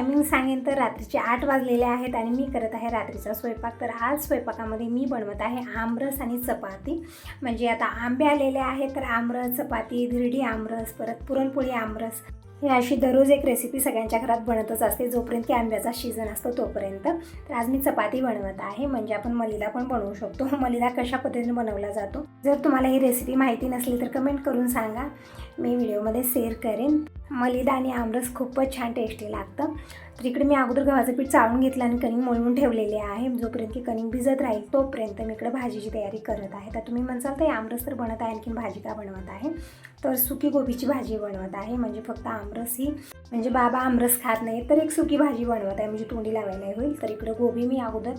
Timing सांगेन तर रात्रीचे आठ वाजलेले आहेत आणि मी करत आहे रात्रीचा स्वयंपाक. तर आज स्वयंपाकामध्ये मी बनवत आहे आमरस आणि चपाती. म्हणजे आता आंबे आलेले आहेत तर आमरस चपाती धिरडी आमरस परत पुरणपोळी आमरस. ही अशी दररोज एक रेसिपी सगळ्यांच्या घरात बनतच असते जोपर्यंत की आंब्याचा सीझन असतो तोपर्यंत. तर आज मी चपाती बनवत आहे. म्हणजे आपण मलीला पण बनवू शकतो. मलीला कशा पद्धतीने बनवला जातो? जर तुम्हाला ही रेसिपी माहिती नसली तर कमेंट करून सांगा. मी व्हिडिओमध्ये शेअर करेन. मलिदा आणि आमरस खूपच छान टेस्टी लागतं. तर इकडे मी अगोदर गव्हाचं पीठ चाळून घेतलं आणि कणिक मळून ठेवलेले आहे. जोपर्यंत की कणिक भिजत राहील तोपर्यंत मी इकडे भाजीची तयारी करत आहे. तर तुम्ही म्हणसाल तर आमरस तर बनत आहे आणखीन भाजी का बनवत आहे? तर सुकी गोबीची भाजी बनवत आहे. म्हणजे फक्त आमरस ही. म्हणजे बाबा आमरस खात नाही तर एक सुकी भाजी बनवत आहे. म्हणजे तोंडी लावायला होईल. तर इकडं गोबी मी अगोदर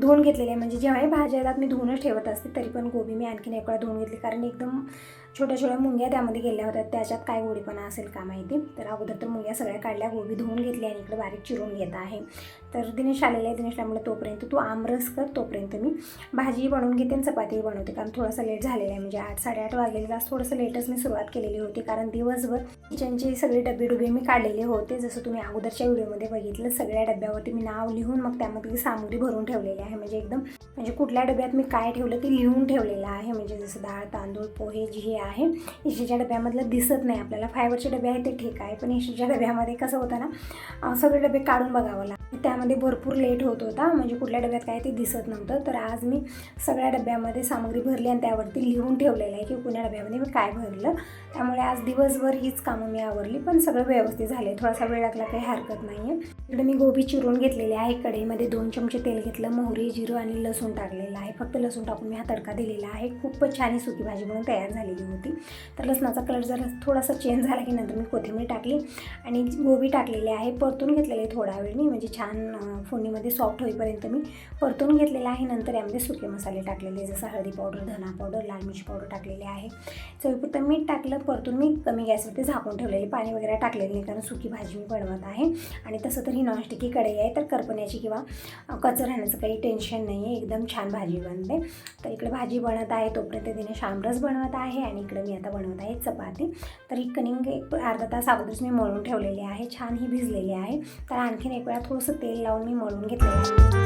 धुवून घेतलेली आहे. म्हणजे जेव्हाही भाज्या येतात मी धुवूनच ठेवत असते. तरी पण गोबी मी आणखीन एक धुवून घेतली. कारण एकदम छोट्या छोट्या मुंग्या त्यामध्ये गेल्या होत्या. त्याच्यात काय गोडीपणा असेल का माहिती? तर अगोदर तर मुंग्या सगळ्या काढल्या गोबी धुवून घेतली आणि इकडे बारीक चिरून घेत आहे. तर दिनेश आलेला आहे. दिनेशला म्हणलं तोपर्यंत तू आमरस कर तोपर्यंत मी भाजी बनवून घेते आणि चपाती बनवते. कारण थोडासा लेट झालेला आहे. म्हणजे आठ साडेआठ वाजलेले आज थोडंसं लेटच मी सुरुवात केलेली होती. कारण दिवसभर किचनचे सगळे डबे डुबे मी काढलेले होते. जसं तुम्ही अगोदरच्या व्हिडिओमध्ये बघितलं सगळ्या डब्यावरती मी नाव लिहून मग त्यामध्ये सामग्री भरून ठेवलेली आहे. म्हणजे एकदम म्हणजे कुठल्या डब्यात मी काय ठेवलं ते लिहून ठेवलेलं आहे. म्हणजे जसं डाळ तांदूळ पोहे जी हे आहे. इशीच्या डब्यामधलं दिसत नाही आपल्याला. फायबरचे डबे आहे ते ठीक आहे पण इशीच्या डब्यामध्ये कसं होतं ना सगळे डबे काढून बघावं लागतं. त्यामध्ये भरपूर लेट होत होता म्हणजे कुठल्या डब्यात काय ते दिसत नव्हतं. तर आज मी सगळ्या डब्यामध्ये सामग्री भरली आणि त्यावरती लिहून ठेवलेलं आहे की कुण्या डब्यामध्ये मी काय भरलं. त्यामुळे आज दिवसभर हीच कामं मी आवरली पण सगळं व्यवस्थित झाले थोडासा वेळ लागला काही हरकत नाही आहे इकडे मी गोबी चिरून घेतलेली आहे. कढईमध्ये दोन चमचे तेल घेतलं मोहरी जिरं आणि लसूण टाकलेलं आहे. फक्त लसूण टाकून मी हा तडका दिलेला आहे. खूपच छान ही सुकी भाजी म्हणून तयार झालेली होती. तर लसणाचा कलर जरा थोडासा चेंज झाला की नंतर मी कोथिंबीर टाकली आणि गोबी टाकलेली आहे. परतून घेतलेले थोडा वेळनी म्हणजे छान फोडणीमध्ये सॉफ्ट होईपर्यंत मी परतून घेतलेलं आहे. नंतर यामध्ये सुके मसाले टाकलेले जसं हळदी पावडर धना पावडर लाल मिरची पावडर टाकलेले आहे. चवीपुरतं मीठ टाकलं परतून मी कमी गॅसवरती झाकून ठेवलेले पाणी वगैरे टाकलेले नाही कारण सुकी भाजी मी बनवत आहे. आणि तसं तर ही नॉनस्टिकी कढई आहे तर करपण्याची किंवा कच राहण्याचं काही टेन्शन नाही आहे एकदम छान भाजी बनते. तर इकडे भाजी बनत आहे तोपर्यंत तिने शामरस बनवत आहे आणि इकडे मी आता बनवत आहे चपाती. तर ही कणिंग म्हणजे एक अर्धा तास अगोदरच मी मळून ठेवलेली आहे. छान ही भिजलेली आहे. तर आणखीन एक वेळा थोडंसं तेल लावून मी मळून घेतलेलं आहे.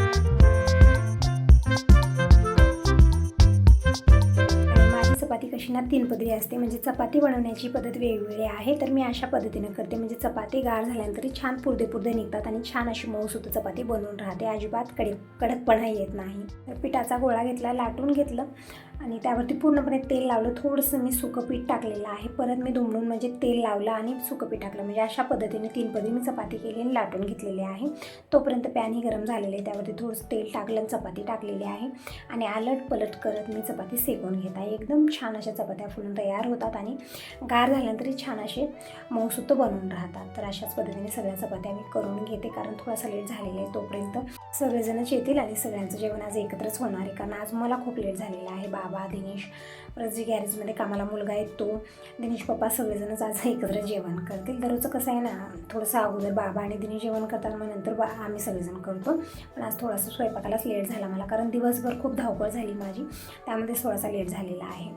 आणि माझी चपाती कशी ना तीन पदरी असते. म्हणजे चपाती बनवण्याची पद्धत वेगवेगळी आहे. तर मी अशा पद्धतीनं करते. म्हणजे चपाती गार झाल्यानंतर छान पुरदे पुरदे निघतात आणि छान अशी मऊसुद्धा चपाती बनवून राहते. अजिबात कडे कडकपणा येत नाही. तर पिठाचा गोळा घेतला लाटून घेतलं. आणि त्यावरती पूर्णपणे तेल लावलं. थोडंसं मी सुकं पीठ टाकलेलं आहे. परत मी दुमडून म्हणजे तेल लावलं आणि सुकं पीठ टाकलं. म्हणजे अशा पद्धतीने तीन पदी मी चपाती केली आणि लाटून घेतलेली आहे. तोपर्यंत पॅनही गरम झालेले आहे. त्यावरती थोडंसं तेल टाकलं आणि चपाती टाकलेली आहे. आणि आलट पलट करत मी चपाती सेकून घेत आहे. एकदम छान अशा चपात्या फुलून तयार होतात आणि गार झाल्यानंतरही छान असे मऊसुद्ध बनवून राहतात. तर अशाच पद्धतीने सगळ्या चपात्या मी करून घेते कारण थोडासा लेट झालेला आहे तोपर्यंत. सगळेजणच येतील आणि सगळ्यांचं जेवण आज एकत्रच होणार आहे कारण आज मला खूप लेट झालेलं आहे. बाबा बाबा दिनेश. परत जे गॅरेजमध्ये कामाला मुलगा आहे तो. दिनेश पप्पा सगळेजणच आज एकत्र जेवण करतील. दररोजचं कसं आहे ना थोडंसं अगोदर बाबा आणि दिनेश जेवण करतात मग नंतर बा आम्ही सगळेजण करतो. पण आज थोडासा स्वयंपाकालाच लेट झाला मला कारण दिवसभर खूप धावपळ झाली माझी. त्यामध्ये थोडासा लेट झालेला आहे.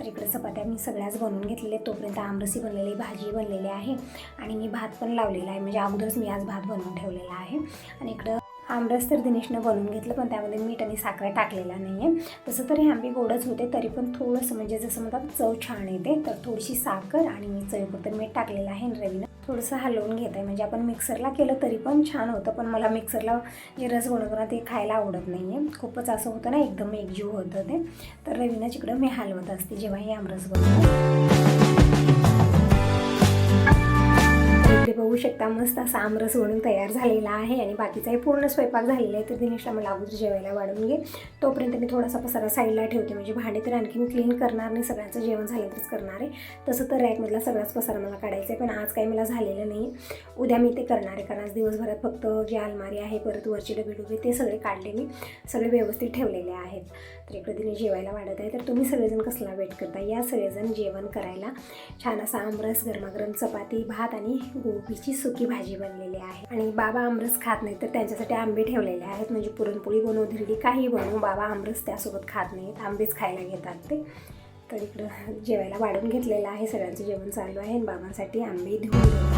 तर इकडे चपात्या मी सगळ्याच बनवून घेतलेले तोपर्यंत आमरसी बनलेली भाजी बनलेली आहे. आणि मी भात पण लावलेला आहे. म्हणजे अगोदरच मी आज भात बनवून ठेवलेला आहे. आणि इकडं आमरस तर दिनेशनं बनवून घेतलं पण त्यामध्ये मीठ आणि साखर टाकलेला नाही आहे तसं तरी आंबे गोडच होते तरी पण थोडंसं म्हणजे जसं म्हणतात चव छान येते तर थोडीशी साखर आणि चवीपुरतं मीठ टाकलेलं आहे रवीनं थोडंसं हलवून घेत आहे म्हणजे आपण मिक्सरला केलं तरी पण छान होतं पण मला मिक्सरला जे रस बनवतो ते खायला आवडत नाही आहे खूपच असं होतं ना एकदम एकजीव होतं ते. तर रवीनं तिकडं मी हलवत असते जेव्हाही आमरस बनवतो बघू शकता मस्त असा आमरस म्हणून तयार झालेला आहे आणि बाकीचाही पूर्ण स्वयंपाक झालेला आहे तर दिनेशला मला अगोदर जेवायला वाढवून घे. तोपर्यंत मी थोडासा पसारा साईडला ठेवते म्हणजे भांडे तर आणखीन क्लीन करणार नाही सगळ्यांचं जेवण झालं तरच करणार आहे. तसं तर रॅकमधला सगळाच पसारा मला काढायचा आहे पण आज काही मला झालेलं नाही. उद्या मी ते करणार आहे कारण आज दिवसभरात फक्त जे अलमारी आहे परत वरचे डबे डुबे ते सगळे काढले मी सगळे व्यवस्थित ठेवलेले आहेत. तर इकडे तिने जेवायला वाढत आहे तर तुम्ही सगळेजण कसला वेट करता? या सगळेजण जेवण करायला. छान असा आमरस गरमागरम चपाती भात आणि गोबीची सुकी भाजी बनलेली आहे. आणि बाबा आमरस खात नाही तर त्यांच्यासाठी आंबे ठेवलेले आहेत. म्हणजे पुरणपोळी बनवू धिरडी काही बनवू बाबा आमरस त्यासोबत खात नाहीत. आंबेच खायला घेतात ते. तर इकडं जेवायला वाढून घेतलेलं आहे. सगळ्यांचं जेवण चालू आहे आणि बाबांसाठी आंबे धुवून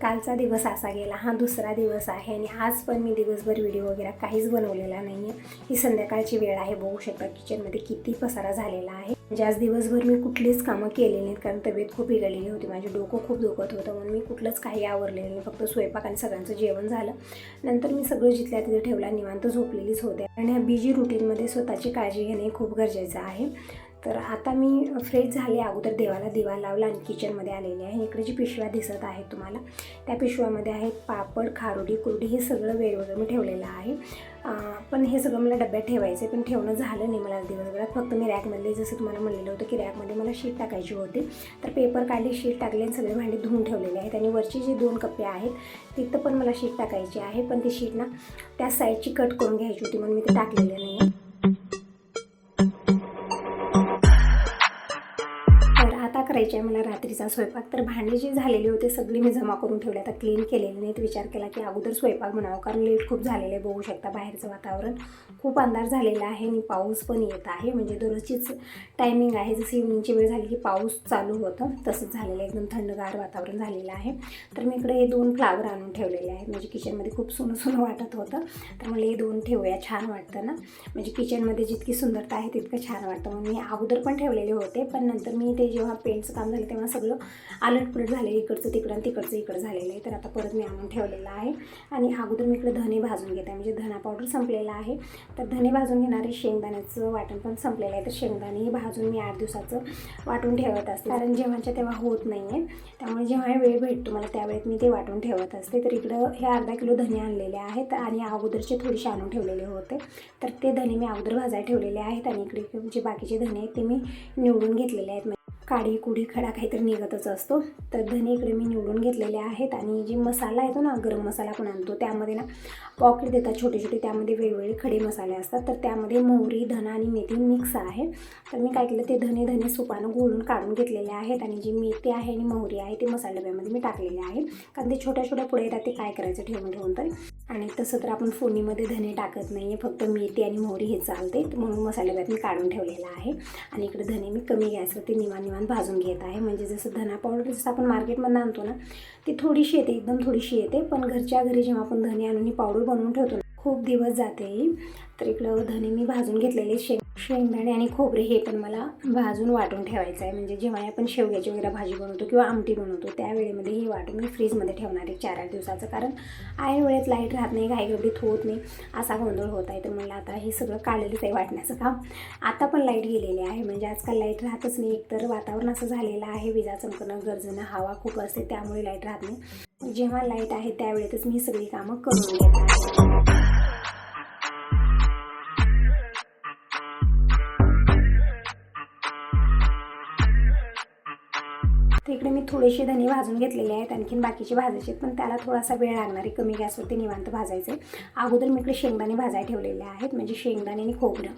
कालचा दिवस असा गेला हा दुसरा दिवस आहे आणि आज पण मी दिवसभर व्हिडिओ वगैरे काहीच बनवलेला नाही आहे ही संध्याकाळची वेळ आहे बघू शकता किचनमध्ये किती पसारा झालेला आहे. म्हणजे आज दिवसभर मी कुठलीच कामं केलेली नाहीत कारण तब्येत खूप बिघडलेली होती माझे डोकं खूप दुखत होतं म्हणून मी कुठलंच काही आवरलेलं नाही फक्त स्वयंपाक आणि सगळ्यांचं जेवण झालं. नंतर मी सगळं जिथल्या तिथे ठेवला निवांत झोपलेलीच होते. आणि ह्या बिजी रुटीनमध्ये स्वतःची काळजी घेणे खूप गरजेचं आहे. तर आता मी फ्रेश झाले. अगोदर देवाला दिवा लावला आणि किचनमध्ये आलेले आहे. इकडे जी पिशव्या दिसत आहेत तुम्हाला त्या पिशव्यामध्ये आहेत पापड खारुडी कुरडी हे सगळं वेगवेगळं मी ठेवलेलं आहे. पण हे सगळं मला डब्यात ठेवायचं आहे पण ठेवणं झालं नाही मला दिवसभरात. फक्त मी रॅकमधले जसं तुम्हाला म्हणलेलं होतं की रॅकमध्ये मला शीट टाकायची होती. तर पेपर काढली शीट टाकली आणि सगळे भांडे धुवून ठेवलेले आहेत. आणि वरची जी दोन कप्पे आहेत तिथं पण मला शीट टाकायची आहे. पण ती शीट ना त्या साईडची कट करून घ्यायची होती म्हणून मी ते टाकलेलं नाही आता आहे मला रात्रीचा स्वयंपाक तर भांडी जी झालेली होते सगळी मी जमा करून ठेवले आता क्लीन केलेले नाहीत. विचार केला की अगोदर स्वयंपाक बनावं कारण लेट खूप झालेलं आहे बघू शकता बाहेरचं वातावरण. खूप अंधार झालेला आहे आणि पाऊस पण येत आहे. म्हणजे दररोजचीच टायमिंग आहे. जसं इव्हनिंगची वेळ झाली की पाऊस चालू होतं तसंच झालेलं एकदम थंडगार वातावरण झालेलं आहे. तर मी इकडे हे दोन फ्लावर आणून ठेवलेले आहेत. म्हणजे किचनमध्ये खूप सोनं सोनं वाटत होतं. तर मला हे दोन ठेवूया. छान वाटतं ना? म्हणजे किचनमध्ये जितकी सुंदरता आहे तितकं छान वाटतं. म्हणून मी अगोदर पण ठेवलेले होते. पण नंतर मी ते जेव्हा पेंट्स काम झालं तेव्हा सगळं आलटपुलट झालेलं इकडचं तिकडं आणि तिकडचं इकडं झालेलं आहे. तर आता परत मी आणून ठेवलेलं आहे. आणि अगोदर मी इकडे धने भाजून घेते. म्हणजे धना पावडर संपलेला आहे. तर धने भाजून घेणारे शेंगदाण्याचं वाटण पण संपलेलं आहे. तर शेंगदाणे भाजून मी आठ दिवसाचं वाटून ठेवत असते. कारण जेव्हाच्या तेव्हा होत नाही आहे त्यामुळे जेव्हा वेळ भेटतो मला त्यावेळेत मी ते वाटून ठेवत असते. तर इकडं हे अर्धा किलो धने आणलेले आहेत. आणि अगोदरचे थोडेसे आणून ठेवलेले होते. तर ते धने मी अगोदर भाजायला ठेवलेले आहेत. आणि इकडे जे बाकीचे धने आहेत ते मी निवडून घेतलेले आहेत. काडी कुडी खडा काहीतरी निघतच असतो. तर धने इकडे मी निवडून घेतलेले आहेत आणि जे मसाला येतो ना गरम मसाला आपण आणतो. त्यामध्ये ना पॉकेट देतात छोटे छोटे त्यामध्ये वेगवेगळे खडे मसाले असतात. तर त्यामध्ये मोहरी धना आणि मेथी मिक्स आहे. तर मी काय केलं ते धने धने सुपानं घोळून काढून घेतलेले आहेत आणि जी मेथी आहे आणि मोहरी आहे ते मसाला डब्यामध्ये मी टाकलेले आहे कारण ते छोट्या छोट्या पुढे येतात ते काय करायचं ठेवून ठेवून तर. आणि तसं तर आपण फोडणीमध्ये धने टाकत नाही आहे फक्त मेथी आणि मोहरी हे चालते म्हणून मसालेभात मी काढून ठेवलेला आहे. आणि इकडे धने मी कमी गॅसवरती निवान निवान भाजून घेत आहे. म्हणजे जसं धना पावडर जसं आपण मार्केटमधून आणतो ना ती थोडीशी येते एकदम थोडीशी येते. पण घरच्या घरी जेव्हा आपण धने आणून ही पावडर बनवून ठेवतो ना खूप दिवस जाते ही. तर इकडं धने मी भाजून घेतलेले शेंग शेंगदाणे आणि खोबरे हे पण मला भाजून वाटून ठेवायचं आहे. म्हणजे जेव्हा आपण शेवग्याची वगैरे भाजी बनवतो किंवा आमटी बनवतो त्यावेळेमध्ये हे वाटून मी फ्रीजमध्ये ठेवणार आहे चार आठ दिवसाचं. कारण आहे वेळेत लाइट राहत नाही घाई गडबडीत होत नाही असा गोंधळ होत आहे. तर मला आता हे सगळं काढलेलंच आहे वाटण्याचं काम. आता पण लाइट गेलेली आहे. म्हणजे आजकाल लाइट राहतच नाही. एकतर वातावरण असं झालेलं आहे विजा चमकणं गरजणं हवा खूप असते त्यामुळे लाइट राहत नाही. जेव्हा लाइट आहे त्यावेळेतच मी सगळी कामं करून घेत आहे. इकडे मी थोडेसे धने भाजून घेतलेले आहेत आणखीन बाकीचे भाजायचे आहेत पण त्याला थोडासा वेळ लागणार आहे. कमी गॅसवरती निवांत भाजायचे अगोदर मी इकडे शेंगदाणे भाजायला ठेवलेले आहेत म्हणजे शेंगदाणे आणि खोबरं.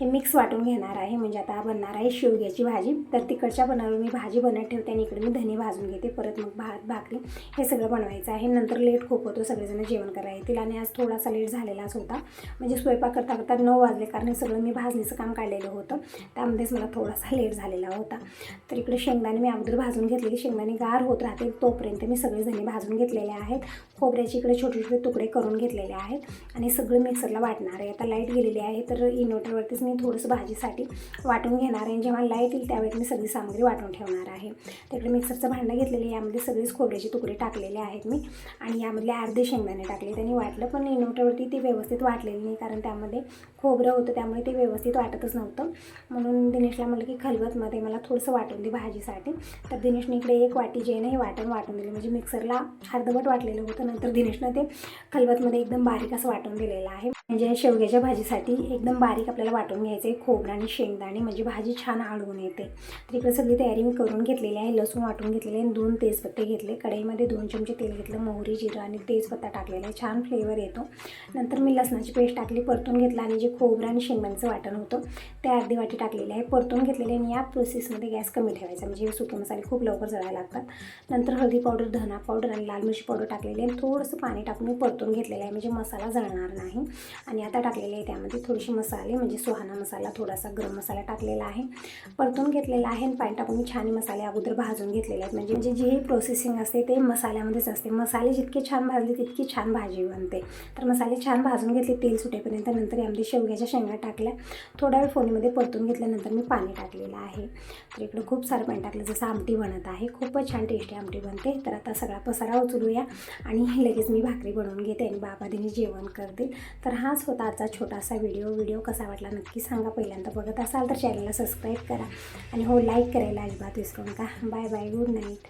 हे मिक्स वाटून घेणार आहे. म्हणजे आता बनणार आहे शेवग्याची भाजी. तर तिकडच्या बनावर मी भाजी बनत ठेवते आणि इकडे मी धने भाजून घेते. परत मग भात भाकरी हे सगळं बनवायचं आहे. नंतर लेट खूप होतो सगळेजण जेवण करायला येतील आणि आज थोडासा लेट झालेलाच होता. म्हणजे स्वयंपाक करता करता नऊ वाजले कारण हे सगळं मी भाजणीचं काम काढलेलं होतं. त्यामध्येच मला थोडासा लेट झालेला होता. तर इकडे शेंगदाणे मी अगोदर भाजून घेतलेली. शेंगदाणे गार होत राहते तोपर्यंत मी सगळे धने भाजून घेतलेले आहेत. खोबऱ्याचे इकडे छोटे छोटे तुकडे करून घेतलेले आहेत. आणि सगळं मिक्सरला वाटणार आहे. आता लाइट गेलेली आहे. तर इन्व्हर्टरवरतीच मी थोडंसं भाजीसाठी वाटून घेणार आहे. जेव्हा लाइट येईल त्यावेळेस मी सगळी सामग्री वाटून ठेवणार आहे. तिकडे मिक्सरचं भांडं घेतलेलं यामध्ये सगळेच खोबऱ्याचे तुकडे टाकलेले आहेत मी. आणि यामधले अर्धे शेंगदाणे टाकले. त्यांनी वाटलं पण इन्व्हर्टरवरती ते व्यवस्थित वाटलेली नाही कारण त्यामध्ये खोबरं होतं. त्यामुळे ते व्यवस्थित वाटतच नव्हतं. म्हणून दिनेशला म्हटलं की खलबतमध्ये मला थोडंसं वाटून दे भाजीसाठी. तर दिनेशने इकडे एक वाटी जे नाही ना हे वाटण वाटून दिले. म्हणजे मिक्सरला अर्धवट वाटलेलं होतं. नंतर दिनेशनं ते खलबतमध्ये एकदम बारीक असं वाटून दिलेलं आहे. म्हणजे शेवग्याच्या भाजीसाठी एकदम बारीक आपल्याला वाटून घ्यायचं आहे खोबरं आणि शेंगदाणे म्हणजे भाजी छान आळवून येते. तर इकडे सगळी तयारी मी करून घेतलेली आहे. लसूण वाटून घेतलेले आणि दोन तेजपत्ते घेतले. कढईमध्ये दोन चमचे तेल घेतलं मोहरी जिरं आणि तेजपत्ता टाकलेला आहे. छान फ्लेवर येतो. नंतर मी लसणाची पेस्ट टाकली परतून घेतलं आणि जे खोबरं आणि शेंगदाण्याचं वाटण होतं ते अर्धी वाटी टाकलेले आहे. परतून घेतलेले आणि या प्रोसेसमध्ये गॅस कमी ठेवायचा म्हणजे सुके मसाले खूप लवकर जळायला लागतात. नंतर हळदी पावडर धना पावडर आणि लाल मिरची पावडर टाकलेली आहे. आणि थोडंसं पाणी टाकून मी परतून घेतलेलं आहे म्हणजे मसाला जळणार नाही. आणि आता टाकलेले आहे त्यामध्ये थोडेसे मसाले म्हणजे सुहाना मसाला थोडासा गरम मसाला टाकलेला आहे. परतून घेतलेला आहे आणि पाणी टाकून छान मसाले अगोदर भाजून घेतलेले आहेत. म्हणजे म्हणजे जी प्रोसेसिंग असते ते मसाल्यामध्येच असते. मसाले जितके छान भाजले तितकी छान भाजी बनते. तर मसाले छान भाजून घेतले तेल सुटेपर्यंत. नंतर यामध्ये शेवग्याच्या शेंगा टाकल्या. थोड्या वेळ फोनीमध्ये परतून घेतल्यानंतर मी पाणी टाकलेलं आहे. तर इकडं खूप सारं पाणी टाकलं जसं आमटी बनत आहे. खूपच छान टेस्टी आमटी बनते. तर आता सगळा पसारा उचलूया आणि लगेच मी भाकरी बनवून घेते आणि बाबा दिनी जेवण करतील. तर हाच होता आजचा छोटासा व्हिडिओ व्हिडिओ कसा वाटला नक्की सांगा. पहिल्यांदा बघत असाल तर चॅनलला सबस्क्राईब करा. आणि हो लाईक करायला अजिबात विसरू नका. Bye bye good night